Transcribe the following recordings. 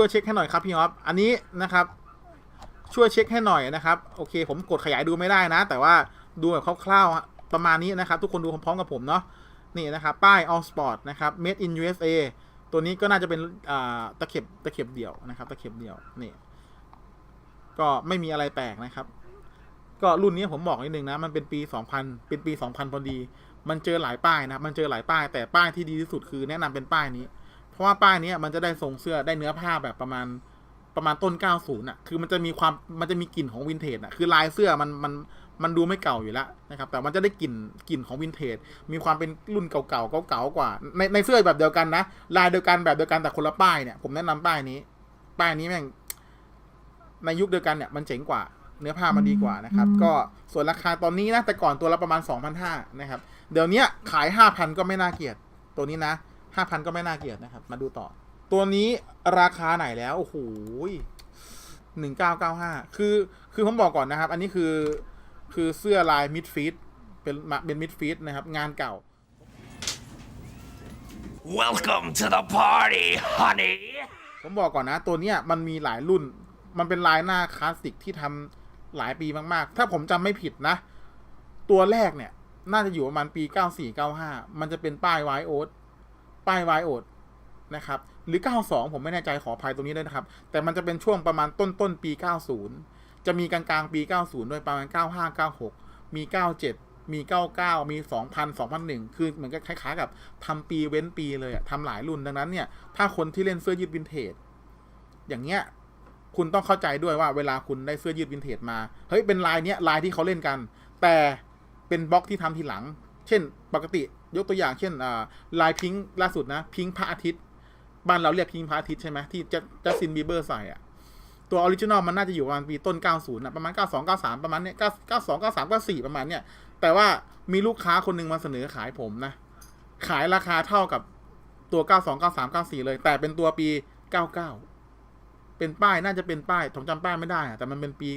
ช่วยเช็คให้หน่อยครับพี่ออฟอันนี้นะครับ ช่วยเช็คให้หน่อยนะครับ โอเค ผมกดขยายดูไม่ได้นะ แต่ว่าดูแบบคร่าวๆประมาณนี้นะครับ ทุกคนดูพร้อมๆกับผมเนาะนี่นะครับ ป้าย All Sport นะครับ Made in USA ตัวนี้ก็น่าจะเป็นตะเข็บตะเข็บเดี่ยวนะครับ ตะเข็บเดี่ยวนี่ก็ไม่มีอะไรแปลกนะครับ ก็รุ่นนี้ผมบอกนิดนึงนะ มันเป็นปี 2000 เป็นปี 2000 พอดี มันเจอหลายป้ายนะมันเจอหลายป้ายแต่ป้ายที่ดีที่สุดคือแนะนำเป็นป้ายนี้ ราะว่าป้ายนี้มันจะได้ทรงเสื้อได้เนื้อผ้าแบบประมาณประมาณต้น 90อะ คือมันจะมีความ มันจะมีกลิ่นของวินเทจอะ คือลายเสื้อมันมันมันดูไม่เก่าอยู่แล้วนะครับ แต่มันจะได้กลิ่นกลิ่นของวินเทจ มีความเป็นรุ่นเก่าๆเก่าๆกว่า ในในเสื้อแบบเดียวกันนะ ลายเดียวกันแบบเดียวกันแต่คนละป้ายเนี่ย ผมแนะนำป้ายนี้ ป้ายนี้แม่งในยุคเดียวกันเนี่ยมันเจ๋งกว่า เนื้อผ้ามันดีกว่านะครับ ก็ส่วนราคาตอนนี้นะ แต่ก่อนตัวละประมาณ2,500นะครับ เดี๋ยวเนี้ยขาย5,000ก็ไม่น่าเกลียดตัวนี้นะ 5,000ก็ไม่น่าเกลียดนะครับ มาดูต่อ ตัวนี้ราคาไหนแล้ว โอ้โห1995คือคือผมบอกก่อนนะครับ อันนี้คือคือเสื้อลายมิดฟีดเป็นเป็นมิดฟีดนะครับ งานเก่า Welcome to the party, honey. ผมบอกก่อนนะ ตัวเนี้ยมันมีหลายรุ่น มันเป็นลายหน้าคลาสสิกที่ทำหลายปีมาก ๆ ถ้าผมจำไม่ผิดนะ ตัวแรกเนี่ย น่าจะอยู่ประมาณปี 94 95 มันจะเป็นป้ายไวโอ t ป้ายไวโอ t นะครับหรือ 92 ผมไม่แน่ใจขออภัยตรงนี้ด้วยนะครับ แต่มันจะเป็นช่วงประมาณต้นต้นปี 90 จะมีกลางกลางปี 90 ด้วยประมาณ 95 96 มี 97 มี 99 มี 2000 2001 คือเหมือนกับคล้ายๆกับทำปีเว้นปีเลยอะทำหลายรุ่นดังนั้นเนี่ย ถ้าคนที่เล่นเสื้อยืดวินเทจ อย่างเงี้ยคุณต้องเข้าใจด้วยว่าเวลาคุณได้เสื้อยืดวินเทจมา เฮ้ยเป็นลายเนี้ยลายที่เขาเล่นกัน แต่เป็นบล็อกที่ทำทีหลัง เช่น ปกติ ยกตัวอย่างเช่นอ่าลายพิงค์ล่าสุดนะ พิงค์พระอาทิตย์ บ้านเราเรียกพิงค์พระอาทิตย์ใช่ไหมที่จะจัสซินบีเบอร์ใส่อะตัวออริจินอลมันน่าจะอยู่ประมาณปีต้น 90นะประมาณ 92 93 ประมาณเนี้ย92 93 94 ประมาณเนี้ยแต่ว่ามีลูกค้าคนหนึงมาเสนอขายผมนะ ขายราคาเท่ากับตัว 92 93 94 เลย แต่เป็นตัวปี 99 เป็นป้ายน่าจะเป็นป้ายผมจำป้ายไม่ได้ แต่มันเป็นปี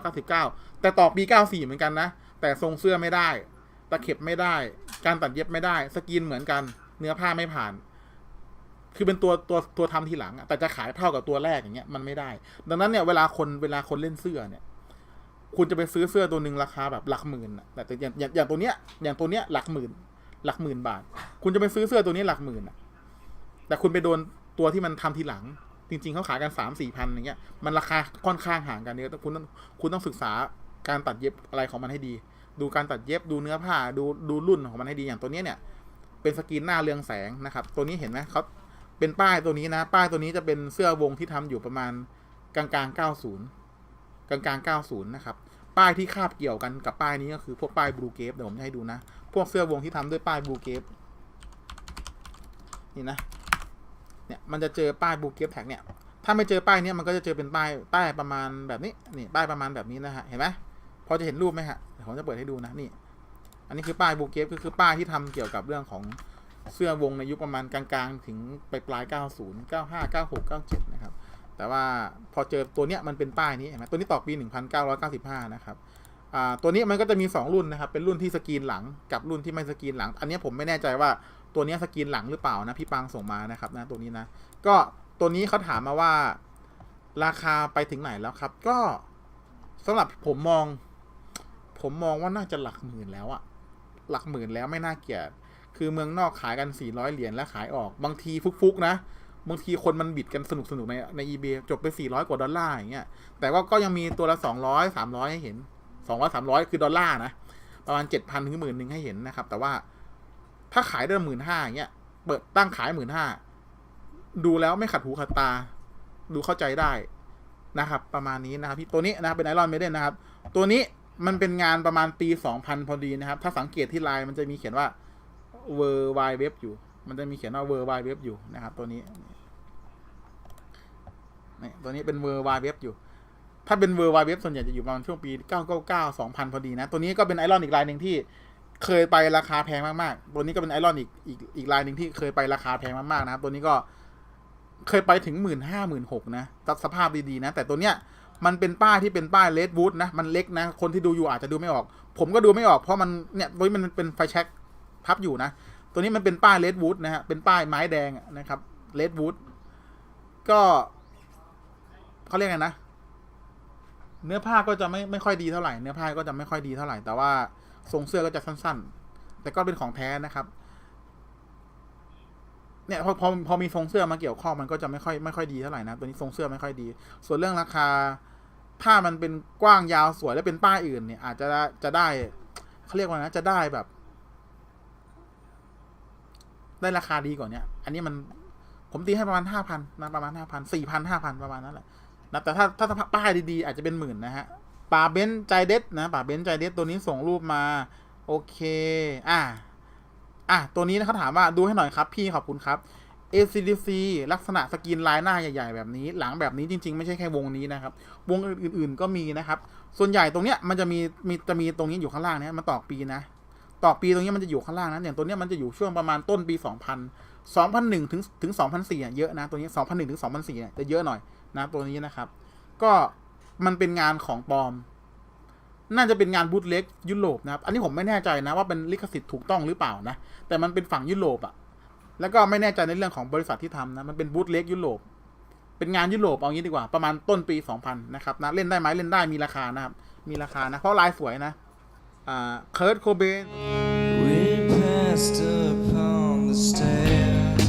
1999 แต่ต่อปี 94 เหมือนกันนะ แต่ทรงเสื้อไม่ได้ ตะเข็บไม่ได้ การตัดเย็บไม่ได้ สกรีนเหมือนกัน เนื้อผ้าไม่ผ่าน คือเป็นตัวตัวตัวทำทีหลังแต่จะขายเท่ากับตัวแรกอย่างเงี้ยมันไม่ได้ ดังนั้นเนี่ยเวลาคนเวลาคนเล่นเสื้อเนี่ย คุณจะไปซื้อเสื้อตัวหนึ่งราคาแบบหลักหมื่นแต่ต่อย่างอย่างอย่างตัวเนี้ย อย่างตัวเนี้ยหลักหมื่น หลักหมื่นบาท คุณจะไปซื้อเสื้อตัวนี้หลักหมื่นแต่คุณไปโดนตัวที่มันทำทีหลัง จริง ๆเขาขายกันสามสี่พันอย่างเงี้ยมันราคาค่อนข้างห่างกันเนี่ยคุณต้องคุณต้องศึกษาการตัดเย็บอะไรของมันให้ดี ดูการตัดเย็บดูเนื้อผ้าดูดูรุ่นของมันให้ดีอย่างตัวนี้เนี่ย เป็นสกรีนหน้าเรืองแสงนะครับ ตัวนี้เห็นไหมเขาเป็นป้ายตัวนี้นะ ป้ายตัวนี้จะเป็นเสื้อวงที่ทำอยู่ประมาณกลางกลางๆ90กลางกลางๆ90นะครับ ป้ายที่คาบเกี่ยวกันกับป้ายนี้ก็คือพวกป้ายบลูเกฟเดี๋ยวผมจะให้ดูนะ พวกเสื้อวงที่ทำด้วยป้ายบลูเกฟนี่นะ เนี่ยมันจะเจอป้ายบลูเกฟแท็กเนี่ย ถ้าไม่เจอป้ายเนี้ยมันก็จะเจอเป็นป้ายป้ายประมาณแบบนี้ นี่ป้ายประมาณแบบนี้นะฮะ เห็นไหมพอจะเห็นรูปไหมฮะผมจะเปิดให้ดูนะนี่ อันนี้คือป้ายบูเกฟก็คือป้ายที่ทำเกี่ยวกับเรื่องของเสื้อวงในยุคประมาณกลางๆ ถึงปลายปลาย 90 95 96 97 นะครับ แต่ว่าพอเจอตัวเนี้ยมันเป็นป้ายนี้เห็นไหมตัวนี้ต่อปี 1995 นะครับตัวนี้มันก็จะมี 2 รุ่นนะครับ เป็นรุ่นที่สกรีนหลังกับรุ่นที่ไม่สกรีนหลัง อันนี้ผมไม่แน่ใจว่าตัวนี้สกรีนหลังหรือเปล่านะพี่ปังส่งมานะครับนะตัวนี้นะ ก็ตัวนี้เขาถามมาว่าราคาไปถึงไหนแล้วครับ ก็สำหรับผมมอง ผมมองว่าน่าจะหลักหมื่นแล้วอะหลักหมื่นแล้วไม่น่าเกลียด คือเมืองนอกขายกัน 400 เหรียญแล้วขายออก บางทีฟุกๆนะ บางทีคนมันบิดกันสนุกสนุกๆในใน eBay จบไป 400 กว่าดอลลาร์อย่างเงี้ย แต่ว่าก็ยังมีตัวละ 200 300 ให้เห็น 200 300 คือดอลลาร์นะ ประมาณ 7,000 ถึงหมื่นหนึ่งให้เห็นนะครับ แต่ว่าถ้าขายได้หมื่นห้าอย่างเงี้ย เปิดตั้งขายหมื่นห้า ดูแล้วไม่ขัดหูขัดตา ดูเข้าใจได้นะครับ ประมาณนี้นะครับพี่ตัวนี้นะเป็นไอรอนเมเดนนะครับ ตัวนี้ มันเป็นงานประมาณปี2000พอดีนะครับ ถ้าสังเกตที่ลายมันจะมีเขียนว่า w o r l d Wide Web อยู่ มันจะมีเขียนว่า w o r l d Wide Web อยู่นะครับ ตัวนี้นี่ตัวนี้เป็น w o r l d Wide Web อยู่ ถ้าเป็น w o r l d Wide Web ส่วนใหญ่จะอยู่ประมาณช่วงปี 999 2000 พอดีนะ ตัวนี้ก็เป็นไอรอนอีกลายหนึ่งที่เคยไปราคาแพงมากๆ ตัวนี้ก็เป็นไอรอนอีกอีกอีกลายหนึ่งที่เคยไปราคาแพงมากๆนะครับ ตัวนี้ก็เคยไปถึงหมื่นห้าหมื่นหกนะสภาพดีๆนะ แต่ตัวเนี้ย มันเป็นป้ายที่เป็นป้ายเลดวูดนะ มันเล็กนะ คนที่ดูอยู่อาจจะดูไม่ออก ผมก็ดูไม่ออกเพราะมันเนี่ยตัวนี้มันเป็นไฟแช็กพับอยู่นะ ตัวนี้มันเป็นป้ายเลดวูดนะฮะ เป็นป้ายไม้แดงนะครับเลดวูดก็เขาเรียกไงนะ เนื้อผ้าก็จะไม่ไม่ค่อยดีเท่าไหร่ เนื้อผ้าก็จะไม่ค่อยดีเท่าไหร่ แต่ว่าทรงเสื้อก็จะสั้น ๆ แต่ก็เป็นของแท้นะครับ เนี่ยพอพอพอมีทรงเสื้อมาเกี่ยวข้องมันก็จะไม่ค่อยไม่ค่อยดีเท่าไหร่นะตัวนี้ทรงเสื้อไม่ค่อยดี ส่วนเรื่องราคา ถ้ามันเป็นกว้างยาวสวยแล้วเป็นป้ายอื่นเนี่ย อาจจะจะได้เขาเรียกว่านะจะได้แบบ ได้ราคาดีกว่าเนี้ยอันนี้มันผมตีให้ประมาณห้าพันนะประมาณห้าพันสี่พันห้าพันประมาณนั้นแหละนะแต่ถ้าถ้าป้ายดีๆ อาจจะเป็นหมื่นนะฮะป่าเบนซ์ใจเด็ดนะป่าเบนซ์ใจเด็ดตัวนี้ส่งรูปมา โอเค อะ อะตัวนี้นะเขาถามว่าดูให้หน่อยครับพี่ขอบคุณครับ ACDC ลักษณะสกรีนลายหน้าใหญ่ ๆ แบบนี้ หลังแบบนี้จริง ๆ ไม่ใช่แค่วงนี้นะครับ วงอื่นๆก็มีนะครับ ส่วนใหญ่ตรงเนี้ยมันจะมีมีจะมีตรงนี้อยู่ข้างล่างเนี่ยมันตอกปีนะตอกปีตรงนี้มันจะอยู่ข้างล่างนะอย่างตัวเนี้ยมันจะอยู่ช่วงประมาณต้นปี 2000 2001 ถึงถึง 2004อะเยอะนะตัวนี้ 2001 ถึง 2004เนี่ยจะเยอะหน่อยนะตัวนี้นะครับ ก็มันเป็นงานของปลอม น่าจะเป็นงานบูตเล็กยุโรปนะครับ อันนี้ผมไม่แน่ใจนะว่าเป็นลิขสิทธิ์ถูกต้องหรือเปล่านะ แต่มันเป็นฝั่งยุโรปอะแล้วก็ไม่แน่ใจในเรื่องของบริษัทที่ทำนะ มันเป็นบูตเล็กยุโรป เป็นงานยุโรปเอางี้ดีกว่า ประมาณต้นปี 2000 นะครับนะ เล่นได้ไหมเล่นได้มีราคานะครับ มีราคานะ เพราะลายสวยนะ อ่า เคิร์ตโคเบน We passed upon the stairs.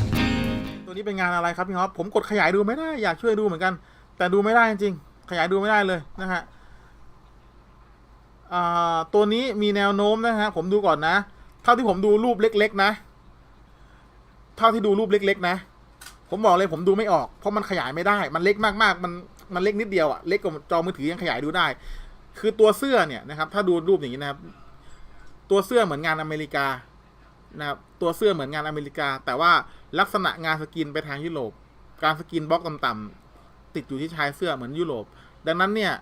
ตัวนี้เป็นงานอะไรครับพี่ฮอปผมกดขยายดูไม่ได้ อยากช่วยดูเหมือนกัน แต่ดูไม่ได้จริงๆขยายดูไม่ได้เลยนะฮะอ่า ตัวนี้มีแนวโน้มนะฮะผมดูก่อนนะ เท่าที่ผมดูรูปเล็ก ๆ นะ เท่าที่ดูรูปเล็ก ๆ นะ ผมบอกเลยผมดูไม่ออก เพราะมันขยายไม่ได้ มันเล็กมากๆ มันมันเล็กนิดเดียวอะเล็กกว่าจอมือถือยังขยายดูได้ คือตัวเสื้อเนี่ยนะครับ ถ้าดูรูปอย่างนี้นะครับ ตัวเสื้อเหมือนงานอเมริกานะครับตัวเสื้อเหมือนงานอเมริกา แต่ว่าลักษณะงานสกินไปทางยุโรป การสกินบล็อกต่ำๆติดอยู่ที่ชายเสื้อเหมือนยุโรป ดังนั้นเนี่ย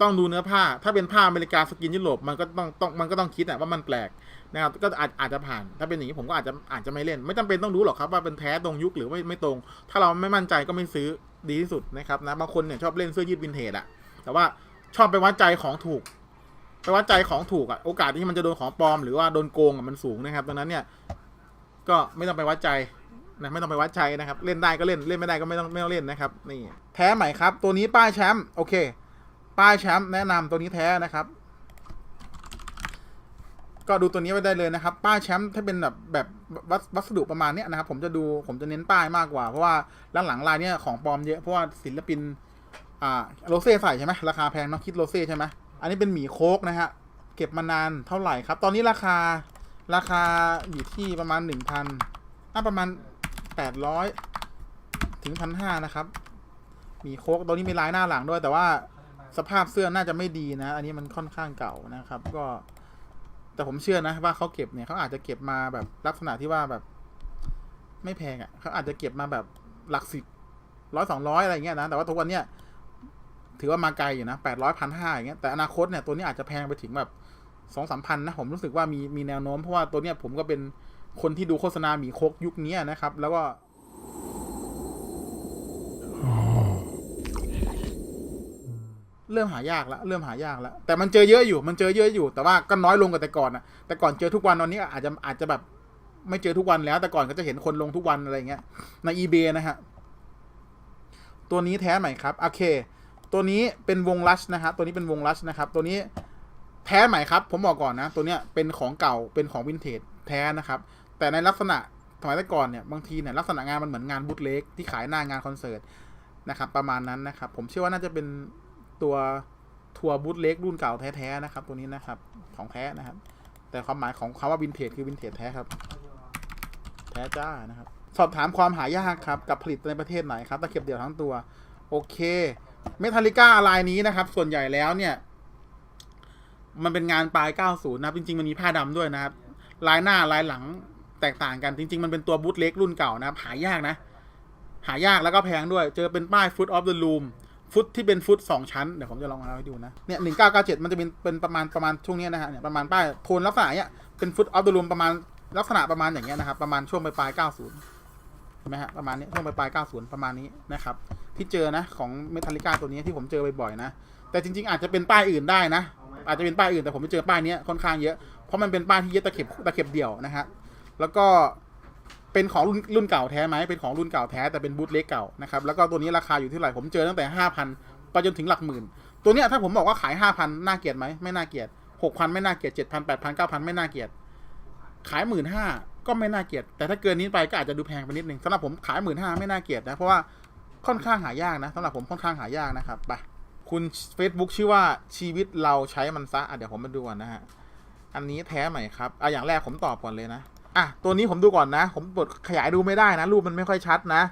ต้องดูเนื้อผ้า ถ้าเป็นผ้าอเมริกาสกินยุโรปมันก็ต้องต้องมันก็ต้องคิดอะว่ามันแปลกนะครับก็อาจอาจจะผ่าน ถ้าเป็นอย่างนี้ผมก็อาจจะอาจจะไม่เล่น ไม่จำเป็นต้องรู้หรอกครับว่าเป็นแท้ตรงยุคหรือไม่ไม่ตรง ถ้าเราไม่มั่นใจก็ไม่ซื้อดีที่สุดนะครับนะบางคนเนี่ยชอบเล่นเสื้อยืดวินเทจอะแต่ว่าชอบไปวัดใจของถูกไปวัดใจของถูกอะโอกาสที่มันจะโดนของปลอมหรือว่าโดนโกงอะมันสูงนะครับดังนั้นเนี่ยก็ไม่ต้องไปวัดใจนะไม่ต้องไปวัดใจนะครับ เล่นได้ก็เล่นเล่นไม่ได้ก็ไม่ต้องไม่ต้องเล่นนะครับนี่แท้ใหม่ครับ ตัวนี้ป้ายแชมป์โอเค ป้ายแชมป์แนะนำตัวนี้แท้นะครับ ก็ดูตัวนี้ไว้ได้เลยนะครับ ป้ายแชมป์ถ้าเป็นแบบแบบวัสดุประมาณเนี้ยนะครับ ผมจะดูผมจะเน้นป้ายมากกว่า เพราะว่าหลังๆลายเนี้ยของปลอมเยอะเพราะว่าศิลปิน อ่าโรเซ่ใส่ใช่ไหมราคาแพงเนาะคิดโรเซ่ใช่ไหมอันนี้เป็นหมีโคกนะฮะเก็บมานานเท่าไหร่ครับ ตอนนี้ราคาราคาอยู่ที่ประมาณหนึ่งพันน่าประมาณแปดร้อยถึงพันห้านะครับ มีโคกตัวนี้มีลายหน้าหลังด้วย แต่ว่า สภาพเสื้อน่าจะไม่ดีนะ อันนี้มันค่อนข้างเก่านะครับ ก็ แต่ผมเชื่อนะว่าเขาเก็บเนี่ยเขาอาจจะเก็บมาแบบลักษณะที่ว่าแบบ ไม่แพงอะ่ะเขาอาจจะเก็บมาแบบหลักสิบร้อยสองร้อยอะไรเงี้ยนะ แต่ว่าทุกวันเนี้ยถือว่ามาไกลอยู่นะแปดร้อยพันห้าอย่างเงี้ยแต่อนาคตเนี่ยตัวนี้อาจจะแพงไปถึงแบบสองสามพันนะ ผมรู้สึกว่ามีมีแนวโน้มเพราะว่าตัวเนี้ยผมก็เป็นคนที่ดูโฆษณาหมีโคกยุคนี้นะครับ แล้วก็ เริ่มหายากแล้วเริ่มหายากแล้วแต่มันเจอเยอะอยู่มันเจอเยอะอยู่ แต่ว่าก็น้อยลงกว่าแต่ก่อนนะแต่ก่อนเจอทุกวันตอนนี้อาจจะอาจจะแบบไม่เจอทุกวันแล้ว แต่ก่อนก็จะเห็นคนลงทุกวันอะไรเงี้ยใน eBay นะฮะตัวนี้แท้ไหมครับโอเค ตัวนี้เป็นวงลัชนะฮะตัวนี้เป็นวงลัชนะครับ ตัวนี้แท้ไหมครับ ผมบอกก่อนนะ ตัวเนี้ยเป็นของเก่าเป็นของวินเทจแท้นะครับ แต่ในลักษณะสมัยแต่ก่อนเนี่ยบางทีเนี่ยลักษณะงานมันเหมือนงานบูตเล็กที่ขายหน้างานคอนเสิร์ตนะครับ ประมาณนั้นนะครับ ผมเชื่อว่าน่าจะเป็น ตัวทัวร์บูตเล็กรุ่นเก่าแท้ๆนะครับ ตัวนี้นะครับ ของแท้นะครับ แต่ความหมายของคำว่าวินเทจคือวินเทจแท้ครับ แท้จ้านะครับ สอบถามความหายากครับ กับผลิตในประเทศไหนครับตะเข็บเดี่ยวทั้งตัว โอเคเมทัลลิก้าลายนี้นะครับ ส่วนใหญ่แล้วเนี่ย มันเป็นงานปลาย 90 นะครับ จริง ๆ มันมีผ้าดำด้วยนะครับ ลายหน้าลายหลังแตกต่างกันจริง ๆ มันเป็นตัวบูทเล็กรุ่นเก่านะครับ หายากนะ หายากแล้วก็แพงด้วย เจอเป็นป้าย Foot of the Loom ฟุตที่เป็นฟุตสองชั้น เดี๋ยวผมจะลองเอาให้ดูนะ เนี่ย1997มันจะเป็นเป็นประมาณประมาณช่วงนี้นะฮะเนี่ยประมาณป้ายโทนลักษณะเนี้ยเป็น Foot of the Loom ประมาณลักษณะประมาณอย่างเงี้ยนะครับ ประมาณช่วงปลาย90เห็นไหมฮะประมาณนี้ช่วงปลาย90ประมาณนี้นะครับ ที่เจอนะของเมทัลลิก้าตัวนี้ที่ผมเจอบ่อยๆนะ แต่จริง ๆ อาจจะเป็นป้ายอื่นได้นะ อาจจะเป็นป้ายอื่นแต่ผมไปเจอป้ายเนี้ยค่อนข้างเยอะเพราะมันเป็นป้ายที่เย็บตะเข็บตะเข็บเดี่ยวนะฮะแล้วก็ เป็นของรุ่นรุ่นเก่าแท้ไหมเป็นของรุ่นเก่าแท้แต่เป็นบูทเล็กเก่านะครับแล้วก็ตัวนี้ราคาอยู่ที่ไหร่ผมเจอตั้งแต่ห้าพันไปจนถึงหลักหมื่น ตัวเนี้ยถ้าผมบอกว่าขายห้าพันน่าเกลียดไหมไม่น่าเกลียดหกพันไม่น่าเกลียดเจ็ดพันแปดพันเก้าพันไม่น่าเกลียดขายหมื่นห้าก็ไม่น่าเกลียดแต่ถ้าเกินนี้ไปก็อาจจะดูแพงไปนิดนึงสำหรับผมขายหมื่นห้าไม่น่าเกลียดนะเพราะว่าค่อนข้างหายากนะสำหรับผมค่อนข้างหายากนะครับไปคุณ Facebook ชื่อว่าชีวิตเราใช้มันซะอะเดี๋ยวผมมาดูก่อนนะฮะอันนี้แท้ไหมครับอะอย่างแรกผมตอบก่อนเลยนะ อะตัวนี้ผมดูก่อนนะ ผมปิดขยายดูไม่ได้นะ รูปมันไม่ค่อยชัดนะ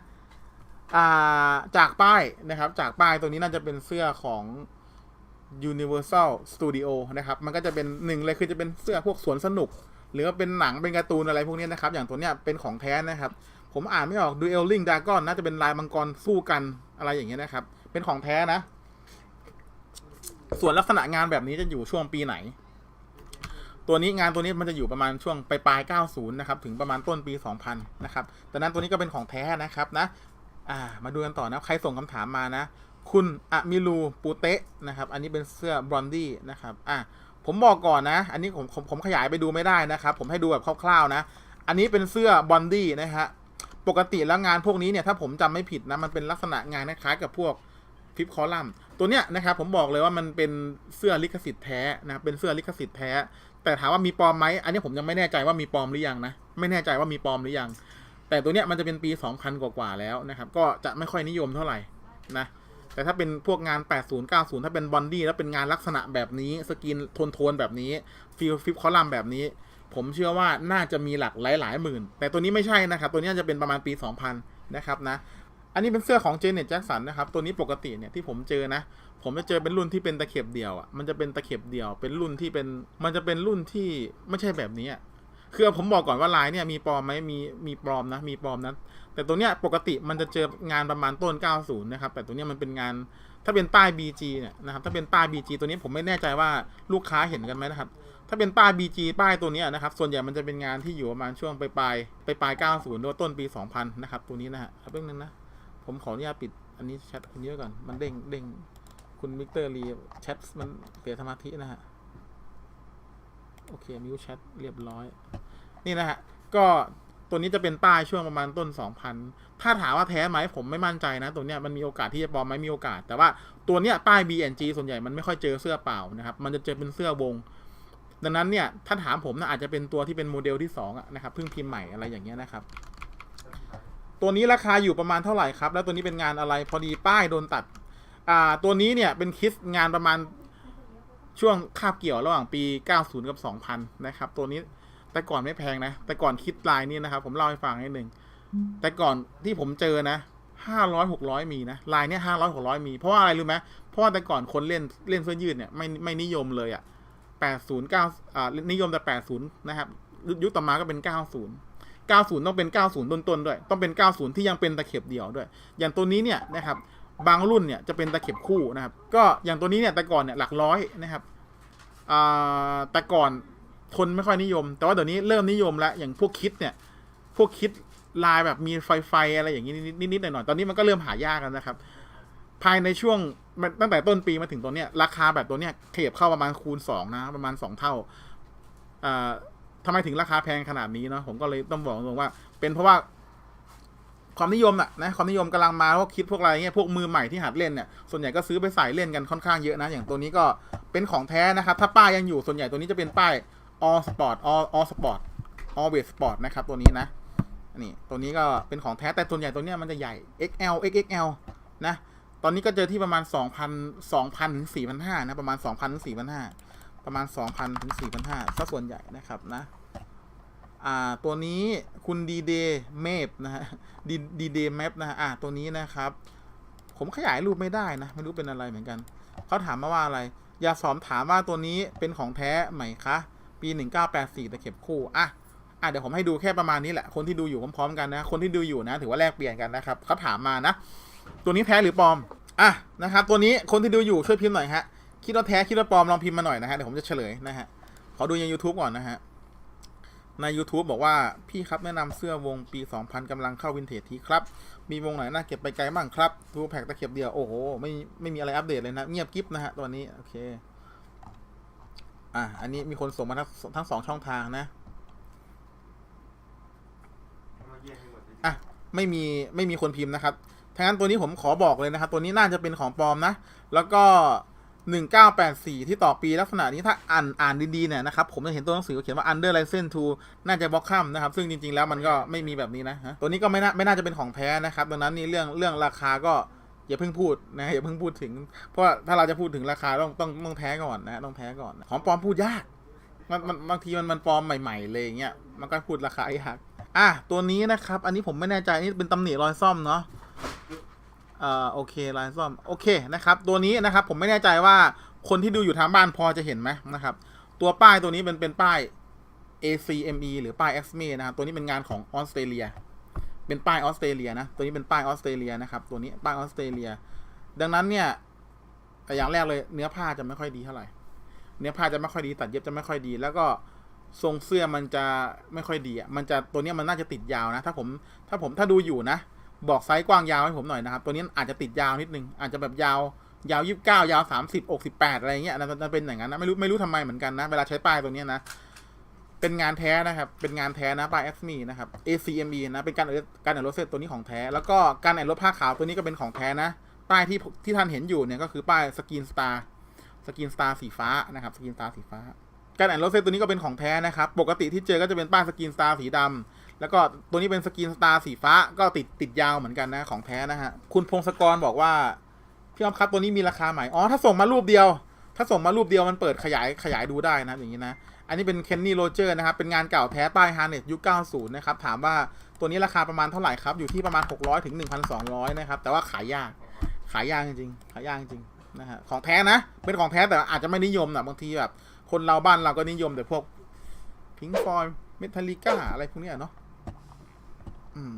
อ่าจากป้ายนะครับ จากป้ายตัวนี้น่าจะเป็นเสื้อของ Universal Studio นะครับ มันก็จะเป็นหนึ่งเลยคือจะเป็นเสื้อพวกสวนสนุก หรือว่าเป็นหนังเป็นการ์ตูนอะไรพวกนี้นะครับ อย่างตัวเนี้ยเป็นของแท้นะครับ ผมอ่านไม่ออก Dueling Dragon น่าจะเป็นลายมังกรสู้กันอะไรอย่างเงี้ยนะครับ เป็นของแท้นะ ส่วนลักษณะงานแบบนี้จะอยู่ช่วงปีไหน ตัวนี้งานตัวนี้มันจะอยู่ประมาณช่วงปลายปลาย90 นะครับถึงประมาณต้นปี 2000 นะครับแต่นั้นตัวนี้ก็เป็นของแท้นะครับนะอ่ามาดูกันต่อนะใครส่งคำถามมานะ คุณอะมิลูปูเตะนะครับ อันนี้เป็นเสื้อบรอนดี้นะครับอะผมบอกก่อนนะ อันนี้ผมผมผมขยายไปดูไม่ได้นะครับ ผมให้ดูแบบคร่าวๆนะ อันนี้เป็นเสื้อบอนดี้นะฮะปกติแล้วงานพวกนี้เนี่ยถ้าผมจำไม่ผิดนะมันเป็นลักษณะงานคล้ายกับพวกฟิปคอลัมน์ตัวเนี้ยนะครับผมบอกเลยว่ามันเป็นเสื้อลิขสิทธิ์แท้นะเป็นเสื้อลิขสิทธิ์แท้ แต่ถามว่ามีปลอมไหมอันนี้ผมยังไม่แน่ใจว่ามีปลอมหรือยังนะไม่แน่ใจว่ามีปลอมหรือยัง แต่ตัวเนี้ยมันจะเป็นปี 2000 กว่าๆแล้วนะครับ ก็จะไม่ค่อยนิยมเท่าไหร่นะแต่ถ้าเป็นพวกงาน 80 90 ถ้าเป็นบอนดี้แล้วเป็นงานลักษณะแบบนี้ สกินโทนๆแบบนี้ฟิลฟิปคอลัมน์แบบนี้ ผมเชื่อว่าน่าจะมีหลักหลายๆหมื่น แต่ตัวนี้ไม่ใช่นะครับ ตัวนี้จะเป็นประมาณปี 2000 นะครับนะ อันนี้เป็นเสื้อของเจเน็ตแจ็คสันนะครับ ตัวนี้ปกติเนี่ยที่ผมเจอนะ ผมจะเจอเป็นรุ่นที่เป็นตะเข็บเดียวอะ มันจะเป็นตะเข็บเดียว เป็นรุ่นที่เป็น มันจะเป็นรุ่นที่ไม่ใช่แบบนี้อะคือผมบอกก่อนว่าลายเนี่ยมีปลอมไหมมีมีปลอมนะมีปลอมนะแต่ตัวเนี้ยปกติมันจะเจองานประมาณต้น 90 นะครับ แต่ตัวเนี้ยมันเป็นงานถ้าเป็นป้าย BG เนี่ยนะครับถ้าเป็นป้าย BG ตัวนี้ผมไม่แน่ใจว่าลูกค้าเห็นกันไหมนะครับ ถ้าเป็นป้าย BG ป้ายตัวเนี้ยนะครับ ส่วนใหญ่มันจะเป็นงานที่อยู่ประมาณช่วงปลายปลายปลาย 90หรือต้นปี 2000 นะครับ ตัวนี้นะฮะครับเรื่องนึงนะ ผมขออนุญาตปิดอันนี้แชทคนนี้ไว้ก่อน มันเด้งเด้งคุณวิกเตอร์รีแชทมันเสียสมาธินะฮะ โอเคมิวแชทเรียบร้อย นี่นะฮะ ก็ตัวนี้จะเป็นป้ายช่วงประมาณต้น 2000 ถ้าถามว่าแท้ไหมผมไม่มั่นใจนะ ตัวเนี้ยมันมีโอกาสที่จะปลอมไหมมีโอกาส แต่ว่าตัวเนี้ยป้าย BNG ส่วนใหญ่มันไม่ค่อยเจอเสื้อเปล่านะครับ มันจะเจอเป็นเสื้อวง ดังนั้นเนี่ยถ้าถามผมนะอาจจะเป็นตัวที่เป็นโมเดลที่สองอะนะครับเพิ่งพิมพ์ใหม่อะไรอย่างเงี้ยนะครับ ตัวนี้ราคาอยู่ประมาณเท่าไหร่ครับ แล้วตัวนี้เป็นงานอะไร พอดีป้ายโดนตัด อ่า ตัวนี้เนี่ยเป็นคิดงานประมาณช่วงคาบเกี่ยวระหว่างปี 90 กับ 2000 นะครับ ตัวนี้แต่ก่อนไม่แพงนะ แต่ก่อนคิดลายนี่นะครับ ผมเล่าให้ฟังนิดหนึ่ง แต่ก่อนที่ผมเจอนะ500 600มีนะลายเนี่ย500 600มี เพราะว่าอะไรรู้ไหมเพราะว่าแต่ก่อนคนเล่นเล่นเสื้อยืดเนี่ยไม่ไม่นิยมเลยอะ่ะ80 9อ่านิยมแต่80นะครับยุคต่อมาก็เป็น90 90 ต้องเป็น 90 ต้นๆด้วย ต้องเป็น 90 ที่ยังเป็นตะเข็บเดี่ยวด้วย อย่างตัวนี้เนี่ยนะครับ บางรุ่นเนี่ยจะเป็นตะเข็บคู่นะครับ ก็อย่างตัวนี้เนี่ยแต่ก่อนเนี่ยหลักร้อยนะครับแต่ก่อนคนไม่ค่อยนิยม แต่ว่าเดี๋ยวนี้เริ่มนิยมแล้ว อย่างพวกคิดเนี่ย พวกคิดลายแบบมีไฟไฟอะไรอย่างนี้นิดๆหน่อยๆ ตอนนี้มันก็เริ่มหายากแล้วนะครับ ภายในช่วงตั้งแต่ต้นปีมาถึงตัวเนี้ยราคาแบบตัวเนี้ยเขยับเข้าประมาณคูณสองนะ ประมาณสองเท่าอ่า ทำไมถึงราคาแพงขนาดนี้เนาะผมก็เลยต้องบอกตรงว่า เป็นเพราะว่า ความนิยมอะนะความนิยมกำลังมาพวกคิดพวกอะไรเงี้ยพวกมือใหม่ที่หัดเล่นเนี่ยส่วนใหญ่ก็ซื้อไปใส่เล่นกันค่อนข้างเยอะนะ อย่างตัวนี้ก็เป็นของแท้นะครับ ถ้าป้ายยังอยู่ส่วนใหญ่ตัวนี้จะเป็นป้าย all sport all all sport always sport นะครับ ตัวนี้นะนี่ตัวนี้ก็เป็นของแท้แต่ส่วนใหญ่ตัวเนี้ยมันจะใหญ่ XL XXL นะตอนนี้ก็เจอที่ประมาณ 2,000 2,000ถึง4,500นะประมาณ 2,000ถึง4,500ประมาณ 2,000ถึง4,500ซะส่วนใหญ่นะครับนะ อ่าตัวนี้คุณดีเดย์เมฟนะฮะดีดีเดย์แมปนะฮะอ่าตัวนี้นะครับ ผมขยายรูปไม่ได้นะ ไม่รู้เป็นอะไรเหมือนกัน เขาถามมาว่าอะไร อย่าสอบถามว่าตัวนี้เป็นของแท้ไหมคะปี 1984ตะเข็บคู่อะอะเดี๋ยวผมให้ดูแค่ประมาณนี้แหละ คนที่ดูอยู่พร้อมๆกันนะ คนที่ดูอยู่นะ ถือว่าแลกเปลี่ยนกันนะครับเขาถามมานะ ตัวนี้แท้หรือปลอม อะนะครับ ตัวนี้คนที่ดูอยู่ช่วยพิมพ์หน่อยฮะ คิดว่าแท้คิดว่าปลอมลองพิมพ์มาหน่อยนะฮะ เดี๋ยวผมจะเฉลยนะฮะ ขอดูใน YouTube ก่อนนะฮะ ใน YouTube บอกว่าพี่ครับแนะนำเสื้อวงปี 2000กำลังเข้าวินเทจทีครับ มีวงไหนน่าเก็บไปไกลบ้างครับดูแพ็กตะเข็บเดียวโอ้โหไม่ไม่มีอะไรอัปเดตเลยนะ เงียบกิ๊บนะฮะตัวนี้ โอเค อะ อันนี้มีคนส่งมาทั้งทั้งสองช่องทางนะอะไม่มีไม่มีคนพิมพ์นะครับถ้างั้นตัวนี้ผมขอบอกเลยนะครับ ตัวนี้น่าจะเป็นของปลอมนะ แล้วก็ 1984 ที่ต่อปีลักษณะนี้ถ้าอ่านอ่านดีๆเนี่ยนะครับผมจะเห็นตัวหนังสือเขียนว่า under license to น่าจะบล็อกคัมนะครับ ซึ่งจริงๆแล้วมันก็ไม่มีแบบนี้นะฮะตัวนี้ก็ไม่น่าไม่น่าจะเป็นของแท้นะครับ ดังนั้นนี่เรื่องเรื่องราคาก็อย่าเพิ่งพูดนะอย่าเพิ่งพูดถึง เพราะถ้าเราจะพูดถึงราคาต้องต้องต้องแท้ก่อนนะต้องแท้ก่อนของปลอมพูดยากมันมันบางทีมันมันปลอมใหม่ๆเลยอย่างเงี้ยมันก็พูดราคายากอะตัวนี้นะครับ อันนี้ผมไม่แน่ใจนี่เป็นตำหนิรอยซ่อมเนาะ เอ่อโอเครอยซ่อมโอเคนะครับ ตัวนี้นะครับผมไม่แน่ใจว่าคนที่ดูอยู่ทางบ้านพอจะเห็นไหมนะครับ ตัวป้ายตัวนี้เป็นเป็นป้าย ACME หรือป้าย XME นะครับตัวนี้เป็นงานของออสเตรเลีย เป็นป้ายออสเตรเลียนะ ตัวนี้เป็นป้ายออสเตรเลียนะครับ ตัวนี้ป้ายออสเตรเลีย ดังนั้นเนี่ยแต่อย่างแรกเลยเนื้อผ้าจะไม่ค่อยดีเท่าไหร่ เนื้อผ้าจะไม่ค่อยดีตัดเย็บจะไม่ค่อยดี แล้วก็ทรงเสื้อมันจะไม่ค่อยดีอะมันจะตัวนี้มันน่าจะติดยาวนะ ถ้าผมถ้าผมถ้าดูอยู่นะ บอกไซส์กว้างยาวให้ผมหน่อยนะครับ ตัวนี้อาจจะติดยาวนิดนึง อาจจะแบบยาวยาวยี่สิบเก้ายาวสามสิบอกสิบแปดอะไรเงี้ยนะมันเป็นอย่างนั้นนะไม่รู้ไม่รู้ทำไมเหมือนกันนะ เวลาใช้ป้ายตัวนี้นะ เป็นงานแท้นะครับ เป็นงานแท้นะป้าย x m e นะครับ ACME นะ เป็นการอ่านการอ่านรถเซตตัวนี้ของแท้ แล้วก็การอ่านรถผ้าขาวตัวนี้ก็เป็นของแท้นะ ป้ายที่ที่ท่านเห็นอยู่เนี่ยก็คือป้ายสกินสตาร์สกินสตาร์สีฟ้านะครับ สกินสตาร์สีฟ้า การอ่านรถเซตตัวนี้ก็เป็นของแท้นะครับ ปกติที่เจอก็จะเป็นป้ายสกินสตาร์สีดำ แล้วก็ตัวนี้เป็นสกินสตาร์สีฟ้าก็ติดติดยาวเหมือนกันนะของแท้นะฮะ คุณพงศกรบอกว่า พี่อ้อมครับตัวนี้มีราคาใหม่ อ๋อ ถ้าส่งมารูปเดียว ถ้าส่งมารูปเดียวมันเปิดขยายขยายดูได้นะอย่างนี้นะ อันนี้เป็นเคนนี่โรเจอร์นะครับ เป็นงานเก่าแท้ป้ายฮาร์เนสยุค 90 นะครับ ถามว่าตัวนี้ราคาประมาณเท่าไหร่ครับ อยู่ที่ประมาณ 600ถึง1,200 นะครับ แต่ว่าขายยาก ขายยากจริงขายยากจริงนะฮะ ของแท้นะ เป็นของแท้แต่อาจจะไม่นิยมนะบางทีแบบคนเราบ้านเราก็นิยมแต่พวกพิงฟอยเมทัลลิก้าอะไรพวกเนี้ยเนาะ อืม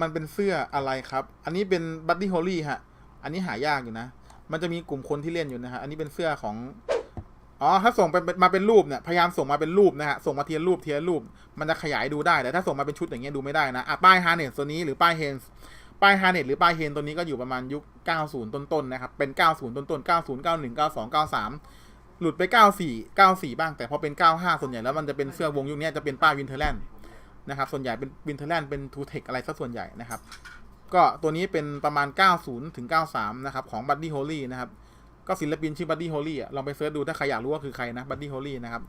มันเป็นเสื้ออะไรครับ อันนี้เป็นบัตตี้ฮอลลี่ฮะ อันนี้หายากอยู่นะ มันจะมีกลุ่มคนที่เล่นอยู่นะฮะ อันนี้เป็นเสื้อของ อ๋อ ถ้าส่งไปมาเป็นรูปเนี่ย พยายามส่งมาเป็นรูปนะฮะ ส่งมาเทียนรูปเทียนรูป มันจะขยายดูได้ แต่ถ้าส่งมาเป็นชุดอย่างเงี้ยดูไม่ได้นะ อะป้ายฮาร์เนสตัวนี้หรือป้ายเฮนส์ป้ายฮาร์เนสหรือป้ายเฮนตัวนี้ก็อยู่ประมาณยุค 90 ต้นๆ นะครับ เป็น 90 ต้นๆ 90 91 92 93 หลุดไป 94 94 บ้าง แต่พอเป็น 95 ส่วนใหญ่แล้วมันจะเป็นเสื้อวงยุคนี้จะเป็นป้ายวินเทอร์แลนด์ นะครับ ส่วนใหญ่เป็นวินเทอร์แลนด์เป็นทูเทคอะไรซะส่วนใหญ่นะครับ ก็ตัวนี้เป็นประมาณ 90 ถึง 93 นะครับ ของ Buddy Holly นะครับ ก็ศิลปินชื่อ Buddy Holly อะลองไปเสิร์ชดูถ้าใครอยากรู้ว่าคือใครนะ Buddy Holly นะครับ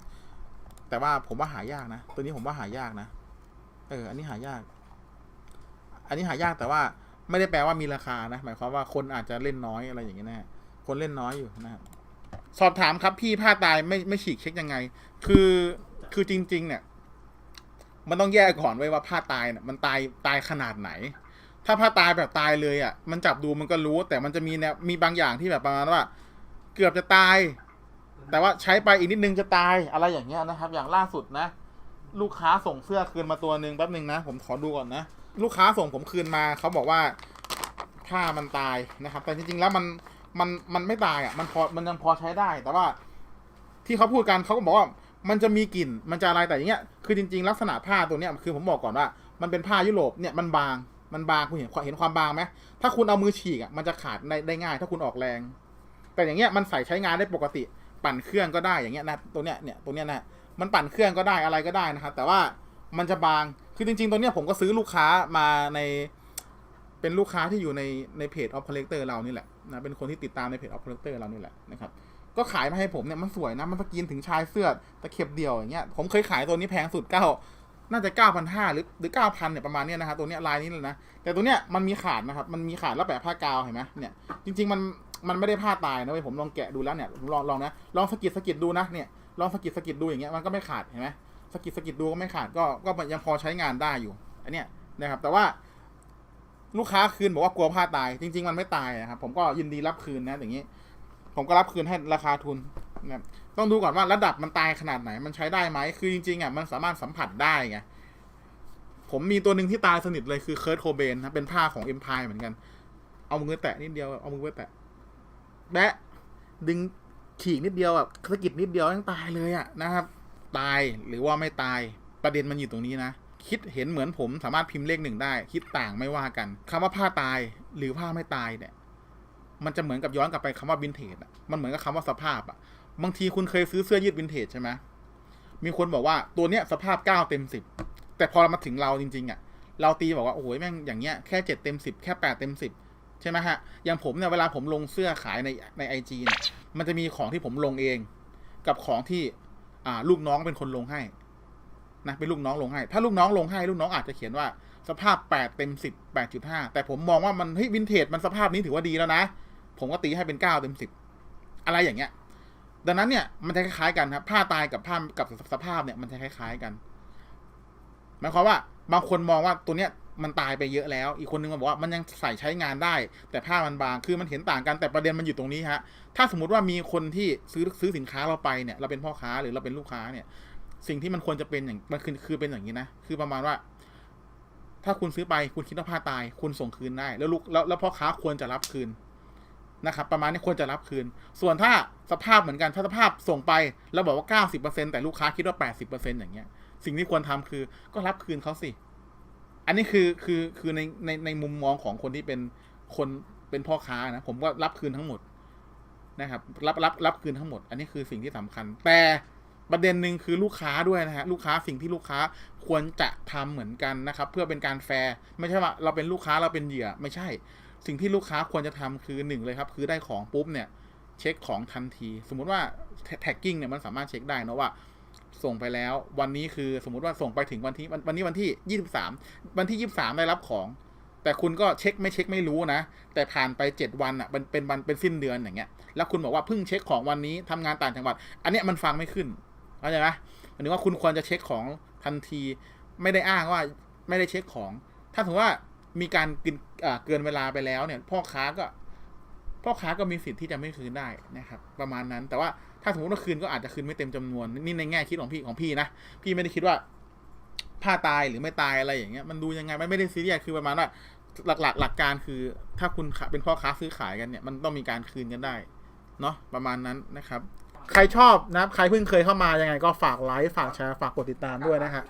แต่ว่าผมว่าหายากนะ ตัวนี้ผมว่าหายากนะ เออ อันนี้หายาก อันนี้หายากแต่ว่าไม่ได้แปลว่ามีราคานะ หมายความว่าคนอาจจะเล่นน้อยอะไรอย่างเงี้ยนะฮะคนเล่นน้อยอยู่นะครับสอบถามครับพี่ผ้าตายไม่ไม่ฉีกเช็คยังไง คือคือจริง ๆ เนี่ย มันต้องแยกก่อนไว้ว่าผ้าตายเนี่ยมันตายตายขนาดไหน ถ้าผ้าตายแบบตายเลยอะ มันจับดูมันก็รู้ แต่มันจะมีเนี่ยมีบางอย่างที่แบบประมาณว่า เกือบจะตาย แต่ว่าใช้ไปอีกนิดนึงจะตายอะไรอย่างเงี้ยนะครับ อย่างล่าสุดนะ ลูกค้าส่งเสื้อคืนมาตัวหนึ่งแป๊บหนึ่งนะ ผมขอดูก่อนนะ ลูกค้าส่งผมคืนมาเขาบอกว่าผ้ามันตายนะครับ แต่จริงๆแล้วมันมันมันไม่ตายอะ มันพอมันยังพอใช้ได้ แต่ว่าที่เขาพูดกันเขาก็บอกว่า มันจะมีกลิ่นมันจะอะไรแต่อย่างเงี้ยคือจริง ๆ ลักษณะผ้าตัวเนี้ยคือผมบอกก่อนว่า มันเป็นผ้ายุโรปเนี่ยมันบางมันบางคุณเห็นเห็นความบางไหมถ้าคุณเอามือฉีกอะมันจะขาดได้ง่าย ถ้าคุณออกแรง แต่อย่างเงี้ยมันใส่ใช้งานได้ปกติ ปั่นเครื่องก็ได้อย่างเงี้ยนะตัวเนี้ยเนี่ยตัวเนี้ยนะมันปั่นเครื่องก็ได้อะไรก็ได้นะครับแต่ว่ามันจะบางคือจริง ๆ ตัวเนี้ยผมก็ซื้อลูกค้ามาในเป็นลูกค้าที่อยู่ในในเพจ of collector เรานี่แหละนะเป็นคนที่ติดตามในเพจ of collector เรานี่แหละนะครับ ก็ขายมาให้ผมเนี่ยมันสวยนะมันสกรีนถึงชายเสื้อตะเข็บเดียวอย่างเงี้ยผมเคยขายตัวนี้แพงสุดเก้าน่าจะเก้าพันห้าหรือหรือเก้าพันเนี่ย ประมาณเนี้ยนะครับตัวเนี้ยลายนี้เลยนะ แต่ตัวเนี้ยมันมีขาดนะครับ มันมีขาดแล้วแปะผ้ากาวเห็นไหมเนี่ย จริง ๆ มัน มันไม่ได้ผ้าตายนะเว้ย ผมลองแกะดูแล้วเนี่ย ลองลองนะ ลองสะกิดสะกิดดูนะ เนี่ย ลองสะกิดสะกิดดูอย่างเงี้ย มันก็ไม่ขาดเห็นไหมสะกิดสะกิดดูก็ไม่ขาด ก็ ก็ยังพอใช้งานได้อยู่ อันเนี้ยนะครับ แต่ว่าลูกค้าคืนบอกว่ากลัวผ้าตาย จริง ๆ มันไม่ตายนะครับ ผมก็ยินดีรับคืนนะ อย่างนี้ ผมก็รับคืนให้ราคาทุนนะครับต้องดูก่อนว่าระดับมันตายขนาดไหน มันใช้ได้ไหมคือจริงๆอะมันสามารถสัมผัสได้ไงผมมีตัวหนึ่งที่ตายสนิทเลยคือเคิร์ o โคเบนนะเป็นผ้าของเอ็มพายเหมือนกัน เอามือแตะนิดเดียวเอามือไปแตะแบะดึงฉีกนิดเดียวแบบสะกิดนิดเดียวยังตายเลยอะนะครับ ตายหรือว่าไม่ตายประเด็นมันอยู่ตรงนี้นะคิดเห็นเหมือนผมสามารถพิมพ์เลขหนึ่งได้ คิดต่างไม่ว่ากันคำว่าผ้าตายหรือผ้าไม่ตายเนี่ย มันจะเหมือนกับย้อนกลับไปคำว่าวินเทจอะมันเหมือนกับคำว่าสภาพอะบางทีคุณเคยซื้อเสื้อยืดวินเทจใช่ไหมมีคนบอกว่าตัวเนี้ยสภาพเก้าเต็มสิบแต่พอเรามาถึงเราจริง ๆอะเราตีบอกว่าโอ้โหแม่งอย่างเงี้ยแค่เจ็ดเต็มสิบแค่แปดเต็มสิบใช่ไหมฮะอย่างผมเนี่ยเวลาผมลงเสื้อขายในในไอจีเนี่ยมันจะมีของที่ผมลงเอง กับของที่อ่าลูกน้องเป็นคนลงให้นะเป็นลูกน้องลงให้ ถ้าลูกน้องลงให้ ลูกน้องอาจจะเขียนว่าสภาพแปดเต็มสิบแปดจุดห้าแต่ผมมองว่ามันเฮ้ยวินเทจมันสภาพนี้ถือว่าดีแล้วนะ ผมก็ตีให้เป็นเก้าเต็มสิบอะไรอย่างเงี้ย ดังนั้นเนี่ยมันจะคล้ายๆกันครับผ้าตายกับผ้ากับสภาพเนี่ยมันจะคล้ายๆกันหมายความว่า บางคนมองว่าตัวเนี้ยมันตายไปเยอะแล้ว อีกคนนึงมาบอกว่ามันยังใส่ใช้งานได้ แต่ผ้ามันบาง คือมันเห็นต่างกัน แต่ประเด็นมันอยู่ตรงนี้ฮะ ถ้าสมมติว่ามีคนที่ซื้อซื้อสินค้าเราไปเนี่ย เราเป็นพ่อค้าหรือเราเป็นลูกค้าเนี่ย สิ่งที่มันควรจะเป็นอย่าง มันคือคือเป็นอย่างนี้นะ คือประมาณว่า ถ้าคุณซื้อไป คุณคิดว่าผ้าตาย คุณส่งคืนได้ แล้วลูก แล้วแล้วพ่อค้าควรจะรับคืน นะครับประมาณนี้ควรจะรับคืน ส่วนถ้าสภาพเหมือนกันถ้าสภาพส่งไปแล้วบอกว่า 90%แต่ลูกค้าคิดว่า 80%อย่างเงี้ย สิ่งที่ควรทำคือก็รับคืนเขาสิ อันนี้คือคือคือในในในมุมมองของคนที่เป็นคนเป็นพ่อค้านะผมก็รับคืนทั้งหมดนะครับ รับรับรับคืนทั้งหมด อันนี้คือสิ่งที่สำคัญ แต่ประเด็นหนึ่งคือลูกค้าด้วยนะฮะลูกค้าสิ่งที่ลูกค้าควรจะทำเหมือนกันนะครับ เพื่อเป็นการแฟร์ไม่ใช่ว่าเราเป็นลูกค้าเราเป็นเหยื่อไม่ใช่ สิ่งที่ลูกค้าควรจะทำคือหนึ่งเลยครับ คือได้ของปุ๊บเนี่ย เช็คของทันที สมมุติว่าแท็กกิ้งเนี่ยมันสามารถเช็คได้นะว่า ส่งไปแล้ว วันนี้คือสมมุติว่าส่งไปถึงวันที่วันนี้วันที่ยี่สิบสามวันที่ยี่สิบสามได้รับของ แต่คุณก็เช็คไม่เช็คไม่รู้นะ แต่ผ่านไปเจ็ดวันอะเป็นเป็นวันเป็นสิ้นเดือนอย่างเงี้ยแล้วคุณบอกว่าเพิ่งเช็คของวันนี้ทำงานต่างจังหวัด อันเนี้ยมันฟังไม่ขึ้นเข้าใจไหมหมายถึงว่าคุณควรจะเช็คของทันที ไม่ได้อ้างว่าไม่ได้เช็คของ ถ้าถือว่า มีการกินเกินเวลาไปแล้วเนี่ย พ่อค้าก็ พ่อค้าก็มีสิทธิ์ที่จะไม่คืนได้นะครับ ประมาณนั้น แต่ว่าถ้าสมมติว่าคืนก็อาจจะคืนไม่เต็มจำนวนนี่ในแง่คิดของพี่ของพี่นะพี่ไม่ได้คิดว่าผ้าตายหรือไม่ตายอะไรอย่างเงี้ยมันดูยังไงมันไม่ได้ซีเรียสคือประมาณว่าหลักหลักหลักการคือ ถ้าคุณเป็นพ่อค้าซื้อขายกันเนี่ยมันต้องมีการคืนกันได้เนาะประมาณนั้นนะครับ ใครชอบนะครับใครเพิ่งเคยเข้ามายังไงก็ฝากไลค์ฝากแชร์ฝากกดติดตามด้วยนะฮะ